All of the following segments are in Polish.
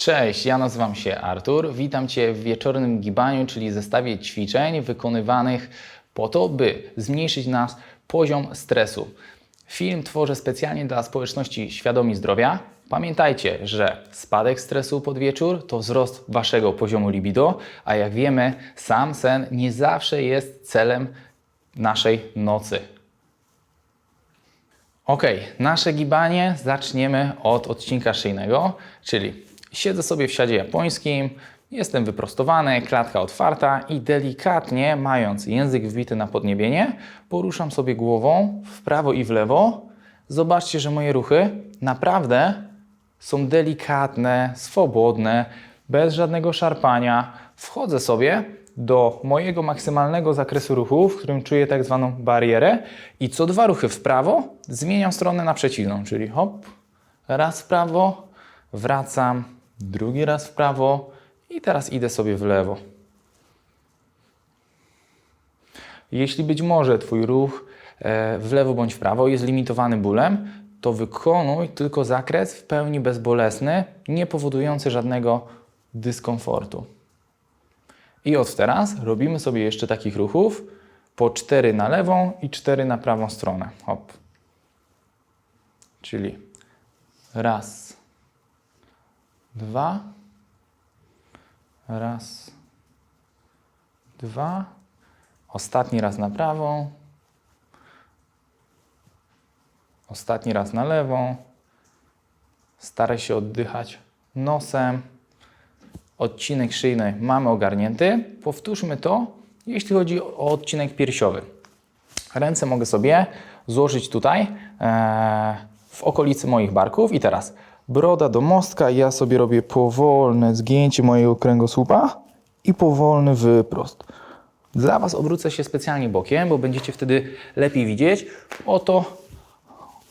Cześć, ja nazywam się Artur. Witam Cię w wieczornym gibaniu, czyli zestawie ćwiczeń wykonywanych po to, by zmniejszyć nasz poziom stresu. Film tworzę specjalnie dla społeczności świadomi zdrowia. Pamiętajcie, że spadek stresu pod wieczór to wzrost Waszego poziomu libido, a jak wiemy, sam sen nie zawsze jest celem naszej nocy. Ok, nasze gibanie zaczniemy od odcinka szyjnego, czyli siedzę sobie w siadzie japońskim, jestem wyprostowany, klatka otwarta i delikatnie, mając język wbity na podniebienie, poruszam sobie głową w prawo i w lewo. Zobaczcie, że moje ruchy naprawdę są delikatne, swobodne, bez żadnego szarpania. Wchodzę sobie do mojego maksymalnego zakresu ruchu, w którym czuję tak zwaną barierę i co dwa ruchy w prawo zmieniam stronę na przeciwną, czyli hop, raz w prawo, wracam, drugi raz w prawo i teraz idę sobie w lewo. Jeśli być może Twój ruch e, w lewo bądź w prawo jest limitowany bólem, to wykonuj tylko zakres w pełni bezbolesny, nie powodujący żadnego dyskomfortu. I od teraz robimy sobie jeszcze takich ruchów po 4 na lewą i 4 na prawą stronę. Hop. Czyli raz, dwa, raz, dwa, ostatni raz na prawą, ostatni raz na lewą. Staraj się oddychać nosem. Odcinek szyjny mamy ogarnięty. Powtórzmy to, jeśli chodzi o odcinek piersiowy. Ręce mogę sobie złożyć tutaj e, w okolicy moich barków i teraz broda do mostka. Ja sobie robię powolne zgięcie mojego kręgosłupa i powolny wyprost. Dla Was obrócę się specjalnie bokiem, bo będziecie wtedy lepiej widzieć. Oto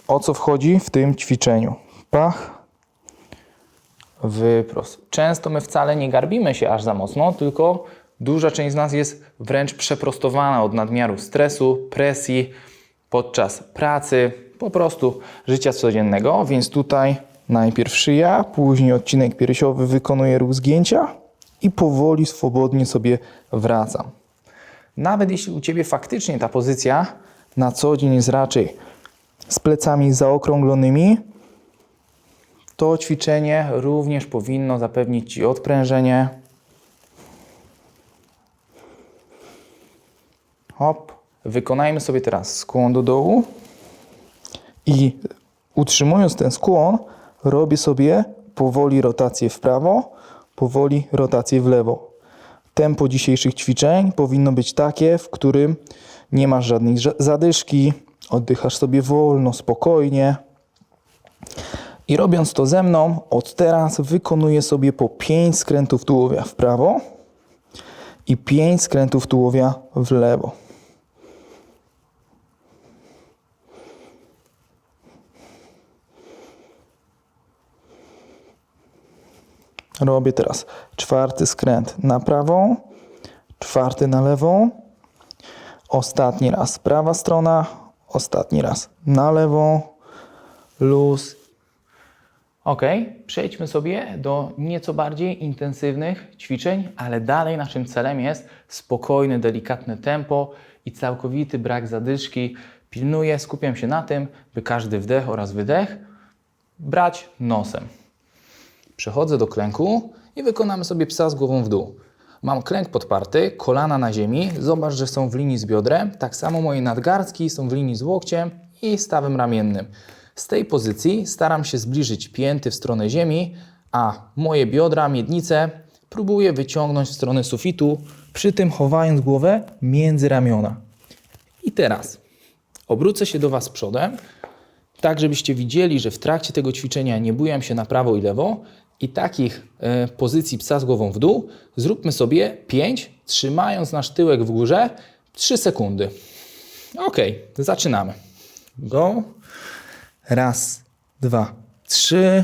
o co wchodzi w tym ćwiczeniu. Pach, wyprost. Często my wcale nie garbimy się aż za mocno, tylko duża część z nas jest wręcz przeprostowana od nadmiaru stresu, presji podczas pracy, po prostu życia codziennego, więc tutaj najpierw szyja, później odcinek piersiowy wykonuję ruch zgięcia i powoli, swobodnie sobie wracam. Nawet jeśli u Ciebie faktycznie ta pozycja na co dzień jest raczej z plecami zaokrąglonymi, to ćwiczenie również powinno zapewnić Ci odprężenie. Hop. Wykonajmy sobie teraz skłon do dołu i utrzymując ten skłon, robię sobie powoli rotację w prawo, powoli rotację w lewo. Tempo dzisiejszych ćwiczeń powinno być takie, w którym nie masz żadnej ża- zadyszki, oddychasz sobie wolno, spokojnie. I robiąc to ze mną, od teraz wykonuję sobie po 5 skrętów tułowia w prawo i 5 skrętów tułowia w lewo. Robię teraz czwarty skręt na prawą, czwarty na lewą, ostatni raz prawa strona, ostatni raz na lewą, luz. Ok, przejdźmy sobie do nieco bardziej intensywnych ćwiczeń, ale dalej naszym celem jest spokojne, delikatne tempo i całkowity brak zadyszki. Pilnuję, skupiam się na tym, by każdy wdech oraz wydech brać nosem. Przechodzę do klęku i wykonamy sobie psa z głową w dół. Mam klęk podparty, kolana na ziemi. Zobacz, że są w linii z biodrem. Tak samo moje nadgarstki są w linii z łokciem i stawem ramiennym. Z tej pozycji staram się zbliżyć pięty w stronę ziemi, a moje biodra, miednice próbuję wyciągnąć w stronę sufitu, przy tym chowając głowę między ramiona. I teraz obrócę się do Was przodem, tak żebyście widzieli, że w trakcie tego ćwiczenia nie bujam się na prawo i lewo i takich e, pozycji psa z głową w dół zróbmy sobie 5, trzymając nasz tyłek w górze 3 sekundy. Ok, zaczynamy. Go. Raz, dwa, trzy.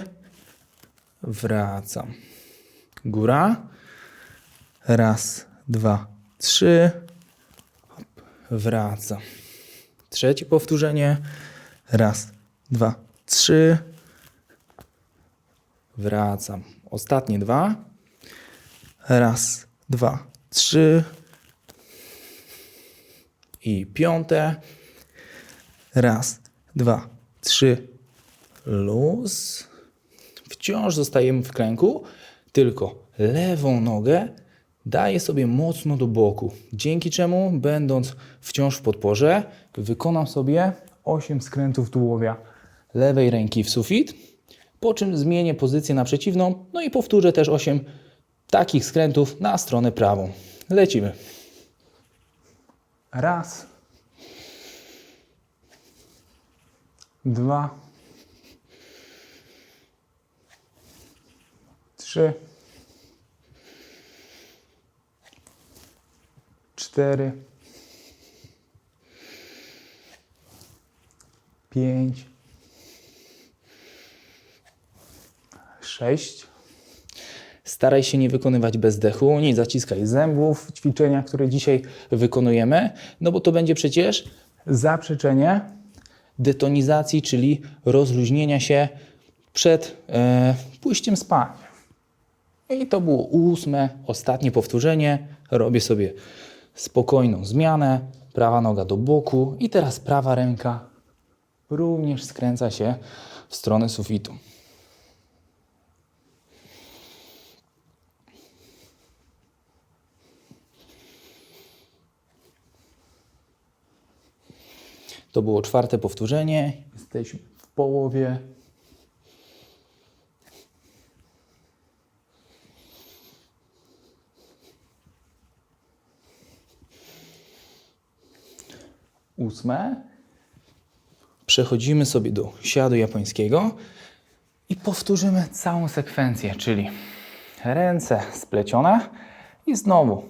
Wracam. Góra. Raz, dwa, trzy. Wracam. Trzecie powtórzenie. Raz, dwa, trzy. Wracam. Ostatnie dwa. Raz, dwa, trzy. I piąte. Raz, dwa, trzy. Luz. Wciąż zostajemy w kręgu, tylko lewą nogę daję sobie mocno do boku. Dzięki czemu, będąc wciąż w podporze, wykonam sobie 8 skrętów tułowia lewej ręki w sufit, po czym zmienię pozycję na przeciwną, no i powtórzę też 8 takich skrętów na stronę prawą. Lecimy. Raz. Dwa. Trzy. Cztery. Pięć. Sześć. Staraj się nie wykonywać bezdechu, nie zaciskaj zębów w ćwiczeniach, które dzisiaj wykonujemy, no bo to będzie przecież zaprzeczenie detonizacji, czyli rozluźnienia się przed e, pójściem spać. I to było ósme, ostatnie powtórzenie. Robię sobie spokojną zmianę. Prawa noga do boku i teraz prawa ręka również skręca się w stronę sufitu. To było czwarte powtórzenie. Jesteśmy w połowie. Ósme. Przechodzimy sobie do siadu japońskiego i powtórzymy całą sekwencję, czyli ręce splecione i znowu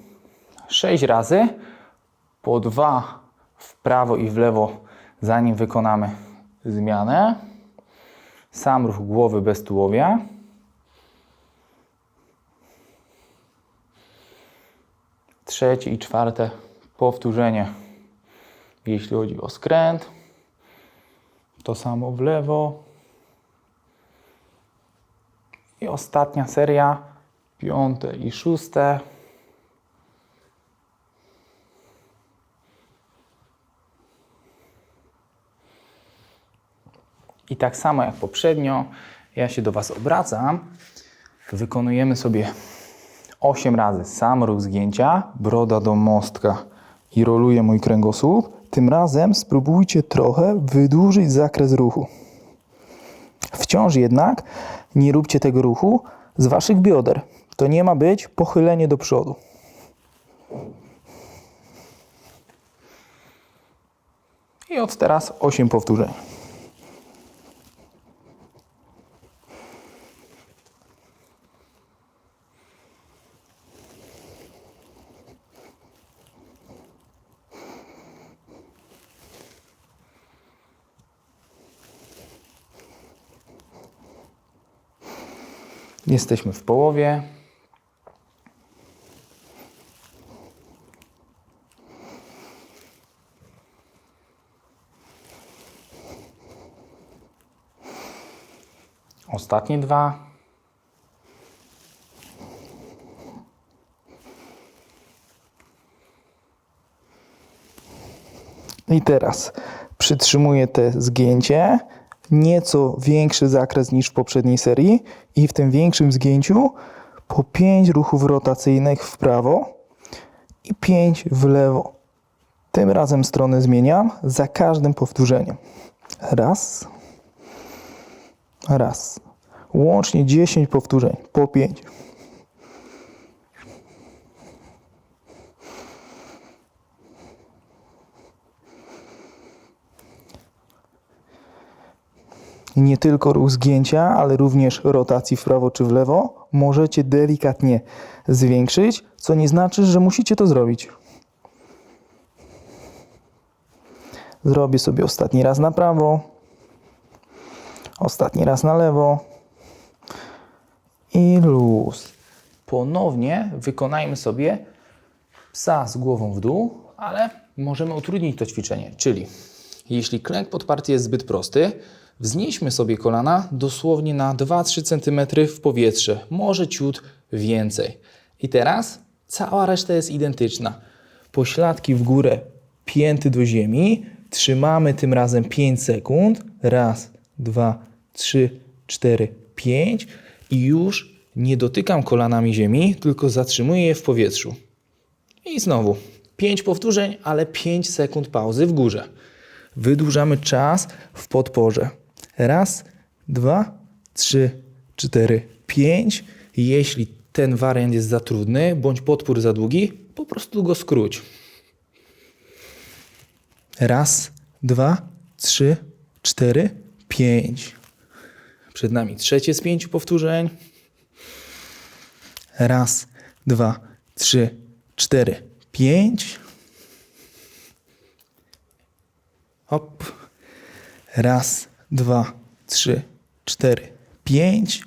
sześć razy po dwa w prawo i w lewo, zanim wykonamy zmianę. Sam ruch głowy bez tułowia. Trzecie i czwarte powtórzenie, jeśli chodzi o skręt. To samo w lewo. I ostatnia seria, piąte i szóste. I tak samo jak poprzednio, ja się do Was obracam. Wykonujemy sobie 8 razy sam ruch zgięcia, broda do mostka i roluję mój kręgosłup. Tym razem spróbujcie trochę wydłużyć zakres ruchu. Wciąż jednak nie róbcie tego ruchu z Waszych bioder. To nie ma być pochylenie do przodu. I od teraz 8 powtórzeń. Jesteśmy w połowie. Ostatnie dwa. I teraz przytrzymuję te zgięcie, nieco większy zakres niż w poprzedniej serii i w tym większym zgięciu po 5 ruchów rotacyjnych w prawo i 5 w lewo. Tym razem stronę zmieniam za każdym powtórzeniem. Raz, raz. Łącznie 10 powtórzeń po 5. nie tylko ruch zgięcia, ale również rotacji w prawo czy w lewo możecie delikatnie zwiększyć, co nie znaczy, że musicie to zrobić. Zrobię sobie ostatni raz na prawo, ostatni raz na lewo i luz. Ponownie wykonajmy sobie psa z głową w dół, ale możemy utrudnić to ćwiczenie, czyli Jeśli klęk podparty jest zbyt prosty, wznieśmy sobie kolana dosłownie na 2-3 cm w powietrze, może ciut więcej. I teraz cała reszta jest identyczna. Pośladki w górę, pięty do ziemi. Trzymamy tym razem 5 sekund. Raz, dwa, trzy, cztery, pięć. I już nie dotykam kolanami ziemi, tylko zatrzymuję je w powietrzu. I znowu 5 powtórzeń, ale 5 sekund pauzy w górze. Wydłużamy czas w podporze. Raz, dwa, trzy, cztery, pięć. Jeśli ten wariant jest za trudny, bądź podpór za długi, po prostu go skróć. Raz, dwa, trzy, cztery, pięć. Przed nami trzecie z pięciu powtórzeń. Raz, dwa, trzy, cztery, pięć. Hop. Raz, dwa, trzy, cztery, pięć.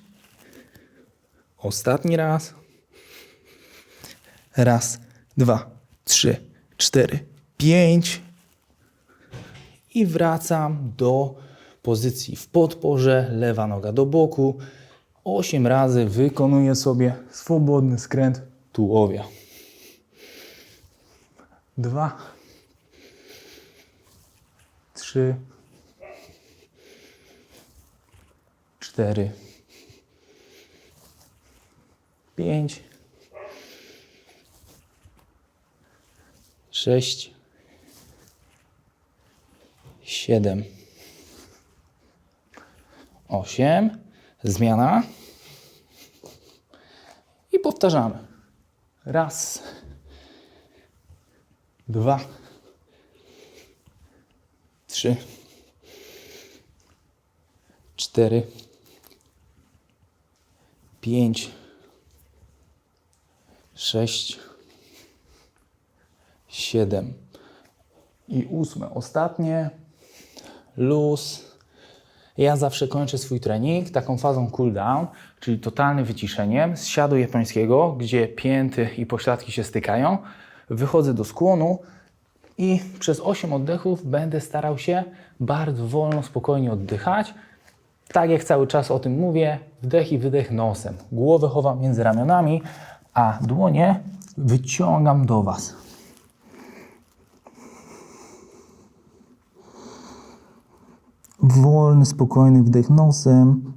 Ostatni raz. Raz, dwa, trzy, cztery, pięć. I wracam do pozycji w podporze, lewa noga do boku. Osiem razy wykonuję sobie swobodny skręt tułowia. Dwa, trzy, cztery, pięć, sześć, siedem, osiem. Zmiana. I powtarzamy. Raz, dwa, trzy, cztery, pięć, sześć, siedem i ósme. Ostatnie. Luz. Ja zawsze kończę swój trening taką fazą cool down, czyli totalnym wyciszeniem z siadu japońskiego, gdzie pięty i pośladki się stykają. Wychodzę do skłonu i przez 8 oddechów będę starał się bardzo wolno, spokojnie oddychać. Tak jak cały czas o tym mówię, wdech i wydech nosem. Głowę chowam między ramionami, a dłonie wyciągam do Was. Wolny, spokojny wdech nosem.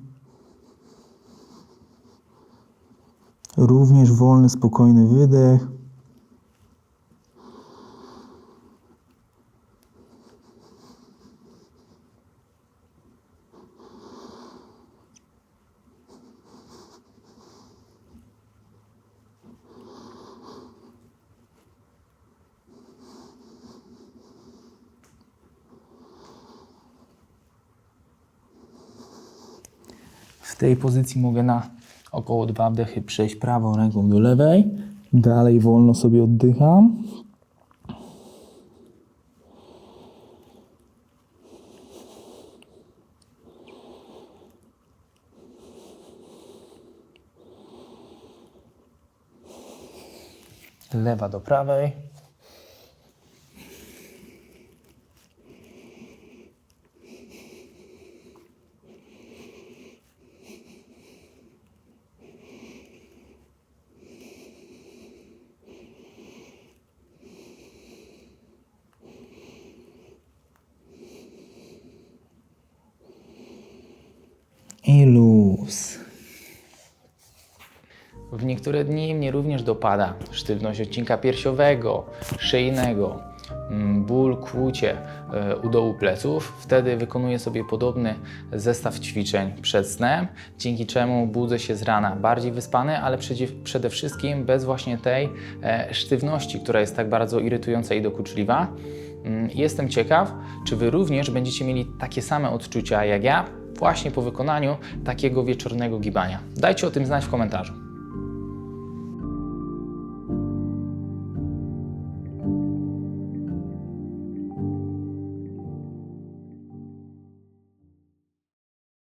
Również wolny, spokojny wydech. Tej pozycji mogę na około dwa wdechy przejść prawą ręką do lewej. Dalej wolno sobie oddycham. Lewa do prawej. i luz. W niektóre dni mnie również dopada sztywność odcinka piersiowego, szyjnego, mm, ból, kłucie e, u dołu pleców. Wtedy wykonuję sobie podobny zestaw ćwiczeń przed snem, dzięki czemu budzę się z rana bardziej wyspany, ale przede, wszystkim bez właśnie tej e, sztywności, która jest tak bardzo irytująca i dokuczliwa. Mm, Jestem ciekaw, czy Wy również będziecie mieli takie same odczucia jak ja właśnie po wykonaniu takiego wieczornego gibania. Dajcie o tym znać w komentarzu.